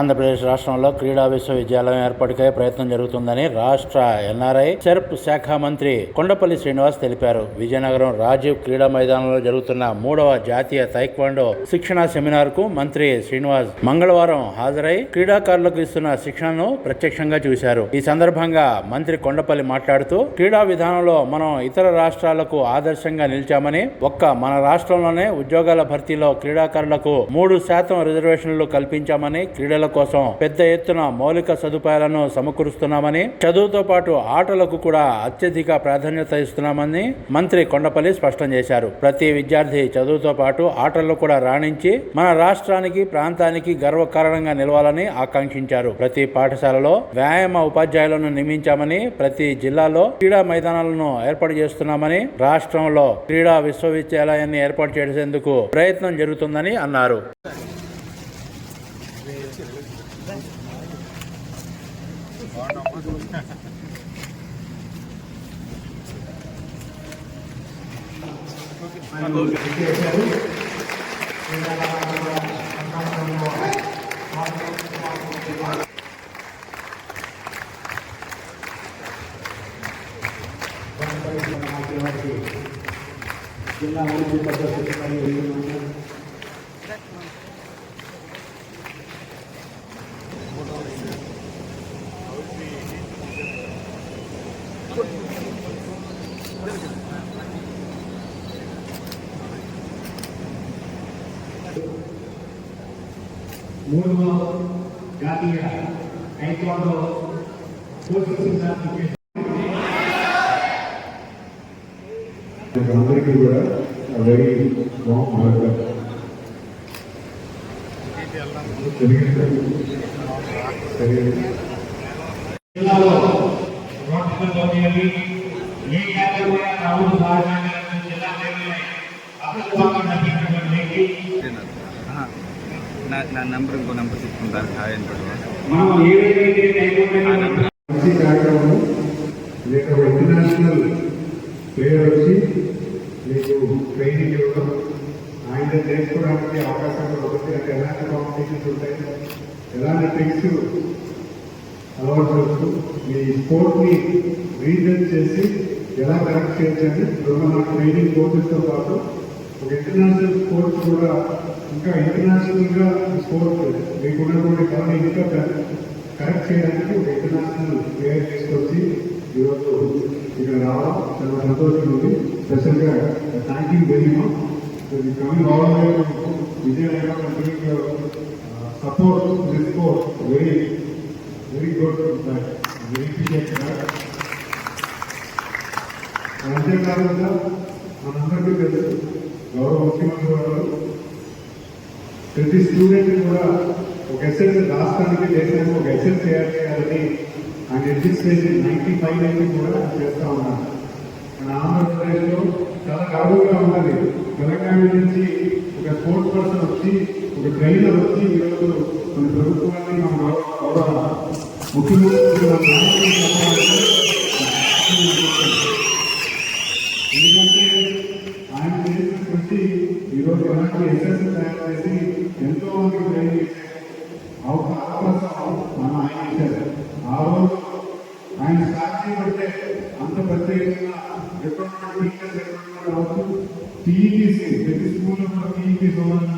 ఆంధ్రప్రదేశ్ రాష్ట్రంలో క్రీడా విశ్వవిద్యాలయం ఏర్పాటుకై ప్రయత్నం జరుగుతుందని రాష్ట్ర ఎన్ఆర్ఐ సెర్ప్ శాఖ మంత్రి కొండపల్లి శ్రీనివాస్ తెలిపారు. విజయనగరం రాజీవ్ క్రీడా మైదానంలో జరుగుతున్న మూడవ జాతీయ తైక్వాండో శిక్షణ సెమినార్కు మంత్రి శ్రీనివాస్ మంగళవారం హాజరై క్రీడాకారులకు ఇస్తున్న శిక్షణను ప్రత్యక్షంగా చూశారు. ఈ సందర్భంగా మంత్రి కొండపల్లి మాట్లాడుతూ క్రీడా విధానంలో మనం ఇతర రాష్ట్రాలకు ఆదర్శంగా నిలిచామని ఒక్క మన రాష్ట్రంలోనే ఉద్యోగాల భర్తీలో క్రీడాకారులకు మూడు శాతం రిజర్వేషన్లు కల్పించామని క్రీడలకు కోసం పెద్ద ఎత్తున మౌలిక సదుపాయాలను సమకూరుస్తున్నామని చదువుతో పాటు ఆటలకు కూడా అత్యధిక ప్రాధాన్యత ఇస్తున్నామని మంత్రి కొండపల్లి స్పష్టం చేశారు. ప్రతి విద్యార్థి చదువుతో పాటు ఆటల్లో కూడా రాణించి మన రాష్ట్రానికి ప్రాంతానికి గర్వకారణంగా నిలవాలని ఆకాంక్షించారు. ప్రతి పాఠశాలలో వ్యాయామ ఉపాధ్యాయులను నియమించామని ప్రతి జిల్లాలో క్రీడా మైదానాలను ఏర్పాటు చేస్తున్నామని రాష్ట్రంలో క్రీడా విశ్వవిద్యాలయాన్ని ఏర్పాటు చేసేందుకు ప్రయత్నం జరుగుతుందని అన్నారు. జిల్లా అభివృద్ధి పద్ధతి మరియు మూడవ జాతీయ టైక్వాండో కోచింగ్ సెంటర్ అందరికీ కూడా వెరీ వామ్ వెల్కమ్ జిల్లాలో సహజంగా జిల్లా లెవెల్లో అభివృద్ధి నడిపినటువంటి నా నంబర్ ఇంకో నంబర్ తీసుకుంటారు హాయ్ అని కార్యక్రమం ఇంటర్నేషనల్ ప్లేయర్ వచ్చి మీకు ట్రైనింగ్ ఇవ్వడం ఆయన నేర్చుకోవడానికి అవకాశం కూడా ఒకటి నాకు ఎలాంటి కాంపిటీషన్స్ ఉంటాయి? ఎలాంటి ట్రిక్స్ అలవాటు చేస్తూ మీ స్పోర్ట్ని రీజన్ చేసి ఎలా కరెక్ట్ చేయొచ్చని రెండు మన ట్రైనింగ్ కోర్సెస్తో పాటు ఒక ఇంటర్నేషనల్ స్పోర్ట్స్ కూడా ఇంకా ఇంటర్నేషనల్గా స్పోర్ట్స్ మీకున్నటువంటి కళని ఇంకా కరెక్ట్ చేయడానికి ఒక ఇంటర్నేషనల్ ప్లేయర్ తీసుకొచ్చి ఈరోజు ఇక్కడ రావడం చాలా సంతోషంగా ఉంది. స్పెషల్గా thank you very much. Coming all Vizianagaram support this sport very very good very appreciate అంతేకాకుండా మనందరికీ తెలుసు గౌరవ ముఖ్యమంత్రి గారు ప్రతి స్టూడెంట్ కూడా ఒక ఎస్ఎస్ రాష్ట్రానికి దేశానికి ఒక ఎస్ఎస్ తయారు చేయాలని ఆయన రిజిస్ట్రేషన్ నైన్టీ ఫైవ్ నుంచి కూడా చేస్తూ ఉన్నారు. మన ఆంధ్రప్రదేశ్లో చాలా గర్వంగా ఉన్నది తెలంగాణ నుంచి ఒక స్పోర్ట్స్ పర్సన్ వచ్చి ఇది ట్రైనర్ వచ్చి ఈరోజు మన ప్రభుత్వాన్ని మన గౌరవ ముఖ్యమంత్రి మన ఎందుకంటే ఆయన చేసిన కృషి ఈరోజు ఎలాంటి ఎస్ఎస్ తయారు చేసి ఎంతో మంది ట్రైన్ చేసే అవకాశం మన ఆయన ఇచ్చారు. ఆ రోజు ఆయన స్టార్ట్ చేయబడితే అంత ప్రత్యేకంగా ఎక్కడ టీచర్స్ ఎక్కడ కావచ్చు టీఈటీసీ ప్రతి స్కూల్లో కూడా టీఈటీసీ ఉన్నది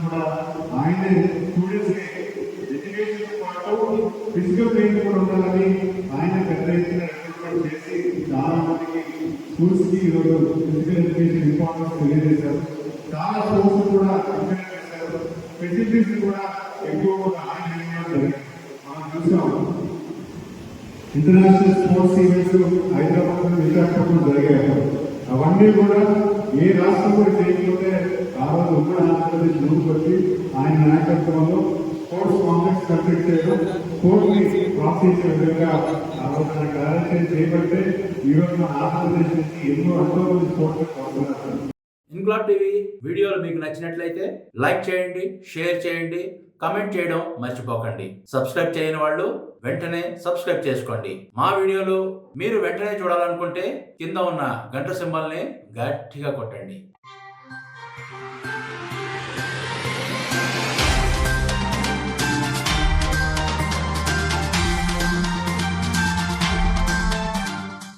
స్కూల్స్ ఫిజికల్ ఎడ్యుకేషన్ ఇంపార్టెన్స్ తెలియజేశారు చాలా స్పోర్ట్స్ కూడా ఇంప్లిమెంట్ చేశారు ఫెసిలిటీస్ కూడా ఎక్కువగా ఆయన జరిగింది. మనం చూసాం international sports events Hyderabad Visakhapatnam జరిగాయి అవన్నీ కూడా ఏ రాష్ట్రం కూడా చేయకపోతే ఆ రోజు ఉమ్మడి ఆంధ్రప్రదేశ్ ముందుకు వచ్చి ఆయన నాయకత్వంలో స్పోర్ట్స్ కాంప్లెక్స్ కంప్లీట్ చేయడం స్పోర్ట్స్ ని విధంగా ఆ కార్యాచరణ చేయబట్టే ఈ ఆంధ్రప్రదేశ్ నుంచి ఎన్నో ఎంతో మంది స్పోర్ట్స్ టీవీ వీడియోలు మీకు నచ్చినట్లయితే లైక్ చేయండి షేర్ చేయండి కమెంట్ చేయడం మర్చిపోకండి. సబ్స్క్రైబ్ చేయని వాళ్ళు వెంటనే సబ్స్క్రైబ్ చేసుకోండి. మా వీడియోలు మీరు వెంటనే చూడాలనుకుంటే కింద ఉన్న గంట సింబల్ని గట్టిగా కొట్టండి.